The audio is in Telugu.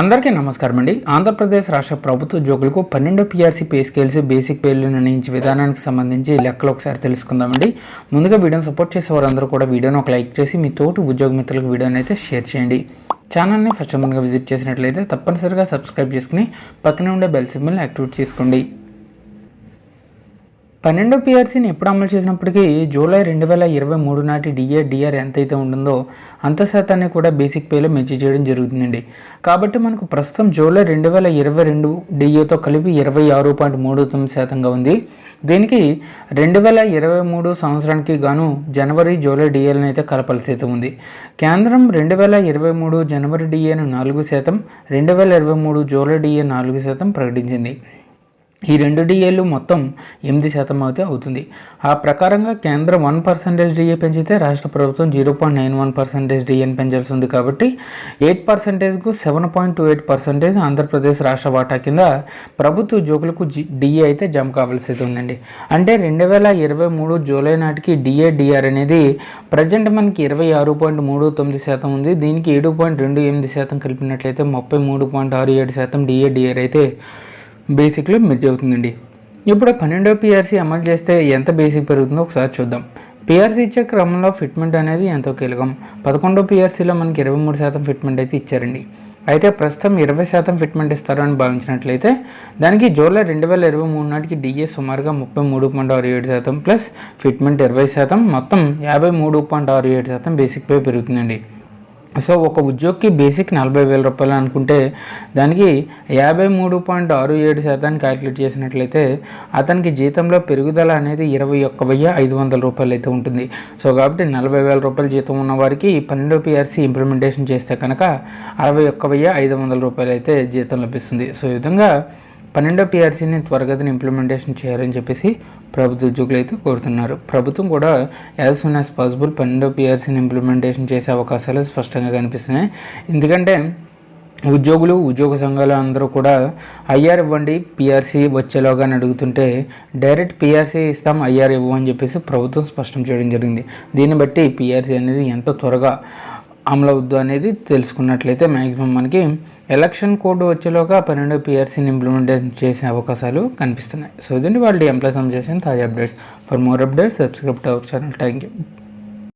అందరికీ నమస్కారం అండి. ఆంధ్రప్రదేశ్ రాష్ట్ర ప్రభుత్వ ఉద్యోగులకు పన్నెండు పీఆర్సీ పే స్కేల్స్ బేసిక్ పేర్లు నిర్ణయించే విధానానికి సంబంధించి లెక్కలు ఒకసారి తెలుసుకుందామండి. ముందుగా వీడియోని సపోర్ట్ చేసే వారందరూ కూడా వీడియోని ఒక లైక్ చేసి మీ తోటి ఉద్యోగ మిత్రులకు వీడియోని అయితే షేర్ చేయండి. ఛానల్ని ఫస్ట్ టైంగా విజిట్ చేసినట్లయితే తప్పనిసరిగా సబ్స్క్రైబ్ చేసుకుని పక్కనే ఉండే బెల్ సింబల్ని యాక్టివేట్ చేసుకోండి. పన్నెండో పిఆర్సీని ఎప్పుడు అమలు చేసినప్పటికీ జూలై రెండు వేల ఇరవై మూడు నాటి డిఏ డిఆర్ ఎంతైతే ఉంటుందో అంత శాతాన్ని కూడా బేసిక్ పేలో మెచ్చి చేయడం జరుగుతుందండి. కాబట్టి మనకు ప్రస్తుతం జూలై రెండు వేల ఇరవై రెండు డిఏతో కలిపి ఇరవై ఆరు పాయింట్ మూడు తొమ్మిది శాతంగా ఉంది. దీనికి రెండు వేల ఇరవై మూడు సంవత్సరానికి గాను జనవరి జూలై డిఏలను అయితే కలపాల్సి అయితే ఉంది. కేంద్రం రెండు వేల ఇరవై మూడు జనవరి డిఏను నాలుగు శాతం రెండు వేల ఇరవై మూడు జూలై డిఏ నాలుగు శాతం ప్రకటించింది. ఈ రెండు డిఏలు మొత్తం ఎనిమిది శాతం అయితే అవుతుంది. ఆ ప్రకారంగా కేంద్రం వన్ పర్సెంటేజ్ డిఏ పెంచితే రాష్ట్ర ప్రభుత్వం zero point nine one percentage డిఏని పెంచాల్సి ఉంది కాబట్టి eight పర్సెంటేజ్కు seven point two eight percentage Andhra Pradesh రాష్ట్ర వాటా కింద ప్రభుత్వ ఉద్యోగులకు జి డిఏ అయితే జమ కావాల్సి ఉందండి. అంటే రెండు వేల ఇరవై మూడు జూలై నాటికి డిఏ డిఆర్ అనేది ప్రజెంట్ మనకి ఇరవై ఆరు పాయింట్ మూడు తొమ్మిది శాతం ఉంది. దీనికి ఏడు పాయింట్ రెండు ఎనిమిది శాతం కలిపినట్లయితే ముప్పై మూడు పాయింట్ ఆరు ఏడు శాతం డిఏ డిఆర్ అయితే బేసిక్లో మెర్జ్ అవుతుందండి ఇప్పుడు పన్నెండో పిఆర్సీ అమలు చేస్తే ఎంత బేసిక్ పెరుగుతుందో ఒకసారి చూద్దాం. పిఆర్సీ ఇచ్చే క్రమంలో ఫిట్మెంట్ అనేది ఎంతో కీలకం. పదకొండో పిఆర్సీలో మనకి ఇరవై మూడు శాతం ఫిట్మెంట్ అయితే ఇచ్చారండి. అయితే ప్రస్తుతం ఇరవై శాతం ఫిట్మెంట్ ఇస్తారని భావించినట్లయితే దానికి జూలై రెండు వేల ఇరవై మూడు నాటికి డిఏ సుమారుగా ముప్పై మూడు పాయింట్ ఆరు ఏడు శాతం ప్లస్ ఫిట్మెంట్ ఇరవై శాతం. మొత్తం యాభై మూడు పాయింట్ ఆరు ఏడు శాతం బేసిక్ పే పెరుగుతుందండి. సో ఒక ఉద్యోగికి బేసిక్ నలభై వేల రూపాయలు అనుకుంటే దానికి యాభై మూడు పాయింట్ ఆరు ఏడు శాతాన్ని క్యాలిక్యులేట్ చేసినట్లయితే అతనికి జీతంలో పెరుగుదల అనేది ఇరవై ఒక్క వెయ్యి ఐదు వందల రూపాయలు అయితే ఉంటుంది. సో కాబట్టి నలభై వేల రూపాయల జీతం ఉన్న వారికి పన్నెండు పిఆర్సీ ఇంప్లిమెంటేషన్ చేస్తే కనుక అరవై ఒక్క వెయ్యి ఐదు వందల రూపాయలు అయితే జీతం లభిస్తుంది. సో ఈ విధంగా పన్నెండో పిఆర్సీని త్వరగతిని ఇంప్లిమెంటేషన్ చేయాలని చెప్పేసి ప్రభుత్వ ఉద్యోగులు అయితే కోరుతున్నారు. ప్రభుత్వం కూడా యాజ్ సూన్ యాజ్ పాసిబుల్ పన్నెండో పిఆర్సీని ఇంప్లిమెంటేషన్ చేసే అవకాశాలు స్పష్టంగా కనిపిస్తున్నాయి. ఎందుకంటే ఉద్యోగులు ఉద్యోగ సంఘాలు అందరూ కూడా ఐఆర్ ఇవ్వండి పిఆర్సీ వచ్చేలోగా అని అడుగుతుంటే డైరెక్ట్ పిఆర్సీ ఇస్తాం ఐఆర్ ఇవ్వమని చెప్పేసి ప్రభుత్వం స్పష్టం చేయడం జరిగింది. దీన్ని బట్టి పిఆర్సీ అనేది ఎంత త్వరగా అమలవుద్దు అనేది తెలుసుకున్నట్లయితే మ్యాక్సిమం మనకి ఎలక్షన్ కోడ్ వచ్చేలోగా పన్నెండు పిఆర్సీని ఇంప్లిమెంటేషన్ చేసే అవకాశాలు కనిపిస్తున్నాయి. సో ఇదండి వాళ్ళు ఎంప్లాయ్ చేసిన తాజా updates for more updates subscribe our channel thank you